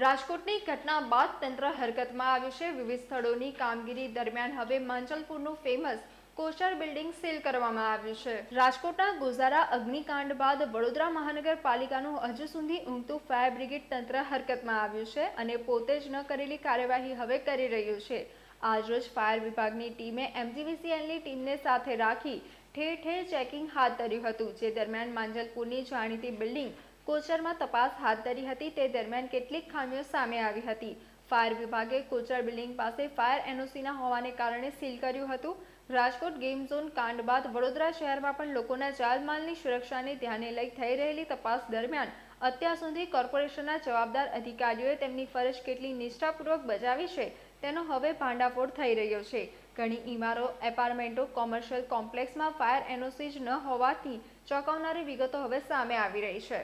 રાજકોટની ઘટના બાદ તંત્ર હરકતમાં આવ્યું છે. વિવિધ સ્થળોની કામગીરી દરમિયાન હવે માંચલપુરનું ફેમસ કોચર બિલ્ડિંગ સીલ કરવામાં આવ્યું છે. રાજકોટના ગુજારા અગ્નિકાંડ બાદ વડોદરા મહાનગરપાલિકાનું હજુ સુધી ઊંઘતું ફાયર બ્રિગેડ તંત્ર હરકતમાં આવ્યું છે અને પોતે જ ન કરેલી કાર્યવાહી હવે કરી રહ્યું છે. આજરોજ ફાયર વિભાગની ટીમે એમજીવીસીએલની ટીમને સાથે રાખી ઠેર ઠેર ચેકિંગ હાથ ધર્યું હતું. જે દરમિયાન માંજલપુરની જાણીતી બિલ્ડિંગ કોચરમાં તપાસ હાથ ધરી હતી. તે દરમિયાન કેટલીક ખામીઓ સામે આવી હતી. ફાયર વિભાગે કોચર બિલ્ડિંગ પાસે ફાયર એનઓસીના હોવાને કારણે સીલ કર્યું હતું. રાજકોટ ગેમ ઝોન કાંડ બાદ વડોદરા શહેરમાં પણ લોકોના જાનમાલની સુરક્ષાને ધ્યાને લઈ થઈ રહેલી તપાસ દરમિયાન અત્યાર સુધી કોર્પોરેશનના જવાબદાર અધિકારીઓએ તેમની ફરજ કેટલી નિષ્ઠાપૂર્વક બજાવી છે, તેનો હવે ભાંડાફોડ થઈ રહ્યો છે. ઘણી ઇમારો, એપાર્ટમેન્ટો, કોમર્શિયલ કોમ્પ્લેક્સમાં ફાયર એનઓસી જ ન હોવાથી ચોંકાવનારી વિગતો હવે સામે આવી રહી છે.